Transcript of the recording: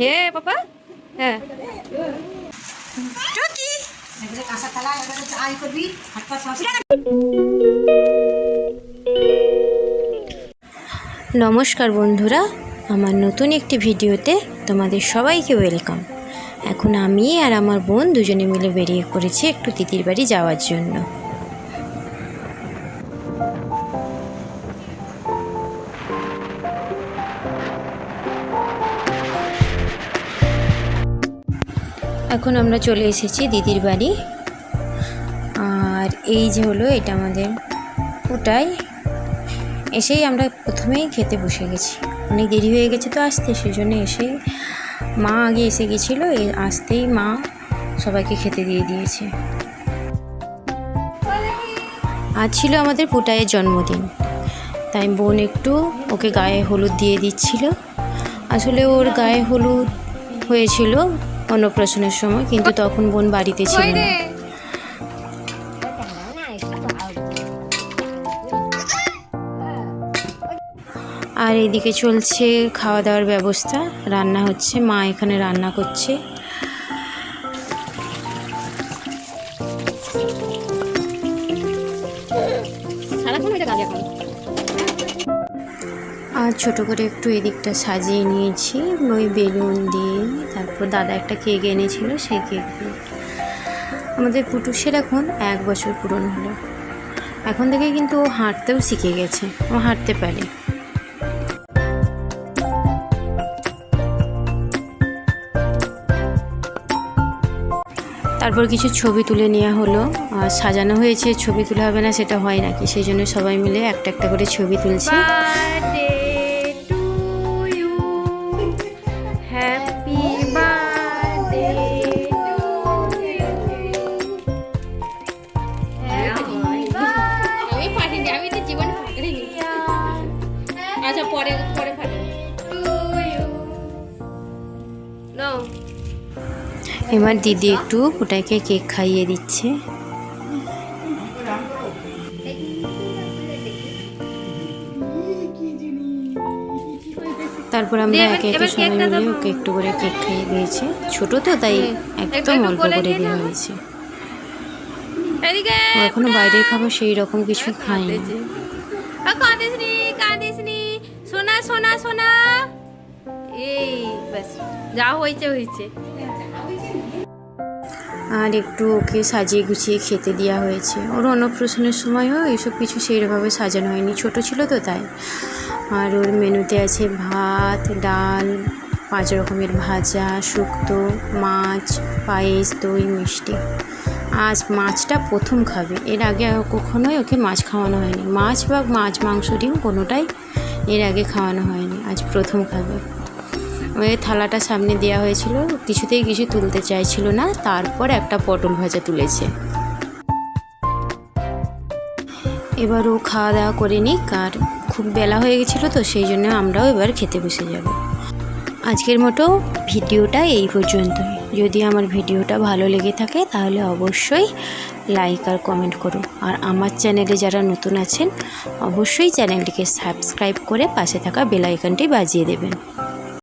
হে পাপা? হ্যাঁ কাঁচা থালা এবারে আই করবি হাত পা সব নমস্কার বন্ধুরা আমার নতুন একটি ভিডিওতে তোমাদের সবাইকে ওয়েলকাম। এখন আমি আর আমার বোন দুজনে মিলে বেরিয়ে পড়েছি একটু তিতির বাড়ি যাওয়ার জন্য। এখন আমরা চলে এসেছি দিদির বাড়ি। আর এই যে হলো এটা আমাদের ওটাই এসেই আমরা প্রথমেই খেতে বসে গেছি। অনেক দেরি হয়ে গেছে তো আসতে সেই জন্য এসে মা আগে এসে গেছিল আসতেই মা সবাইকে খেতে দিয়ে দিয়েছে। আজ ছিল আমাদের পুটায়ের জন্মদিন। তাই বোন একটু ওকে গায়ে হলুদ দিয়ে দিচ্ছিল। আসলে ওর গায়ে হলুদ হয়েছিল অন্নপ্রাশনের সময়, কিন্তু তখন বোন বাড়িতে ছিল না। আর এদিকে চলছে খাওয়া দাওয়ার ব্যবস্থা। রান্না হচ্ছে, মা এখানে রান্না করছে। সারাক্ষণ এটা আর ছোট করে একটু এদিকটা সাজিয়ে নিয়েছি, ওই বেলুন দিয়ে। তারপর দাদা একটা কেক এনেছিল, সেই কেক আমাদের পুটুসের এখন এক বছর পূরণ হলো। এখন থেকে কিন্তু ও হাঁটতেও শিখে গেছে, ও হাঁটতে পারে। তারপর কিছু ছবি তুলে নেওয়া হলো। আর সাজানো হয়েছে, ছবি তোলা হবে না, সেটা হয় নাকি? সেই জন্য সবাই মিলে একটা একটা করে ছবি তুলছি। এবার দিদি একটু ওটাকে কেক খাইয়ে দিচ্ছে। তারপর আমরা একে একে সবাই মিলে ওকে একটু করে কেক খাইয়ে দিয়েছে। ছোট তো তাই একদম অল্প করে দেওয়া হয়েছে। এখনও বাইরের খাবার সেই রকম কিছু নি। সোনা সোনা সোনা। এই। যা হয়েছে হয়েছে। আর একটু ওকে সাজিয়ে গুছিয়ে খেতে দেওয়া হয়েছে। ওর অন্নপ্রাশনের সময়ও এইসব কিছু সেইভাবে সাজানো হয়নি। ছোট ছিল তো তাই। আর ওর মেনুতে আছে ভাত, ডাল, পাঁচ রকমের ভাজা, শুক্তো, মাছ, পায়েস, দই, মিষ্টি। আজ মাছটা প্রথম খাবে। এর আগে কখনোই ওকে মাছ খাওয়ানো হয়নি। মাছ বা মাছ, মাংস ডিম কোনোটাই এর আগে খাওয়ানো হয়নি। আজ প্রথম খাবে। ওই থালাটা সামনে দেওয়া হয়েছিল। কিছুতেই কিছু তুলতে চাইছিল না, তারপর একটা পটল ভাজা তুলেছে। এবার ও খাওয়া দাওয়া করে নিক, আর খুব বেলা হয়ে গেছিল তো, সেই জন্য আমরাও এবার খেতে বসে যাব। আজকের মতো ভিডিওটা এই পর্যন্তই। যদি আমার ভিডিওটা ভালো লেগে থাকে, তাহলে অবশ্যই লাইক আর কমেন্ট করো। আর আমার চ্যানেলে যারা নতুন আছেন, অবশ্যই চ্যানেলটিকে সাবস্ক্রাইব করে পাশে থাকা বেল আইকনটি বাজিয়ে দেবেন।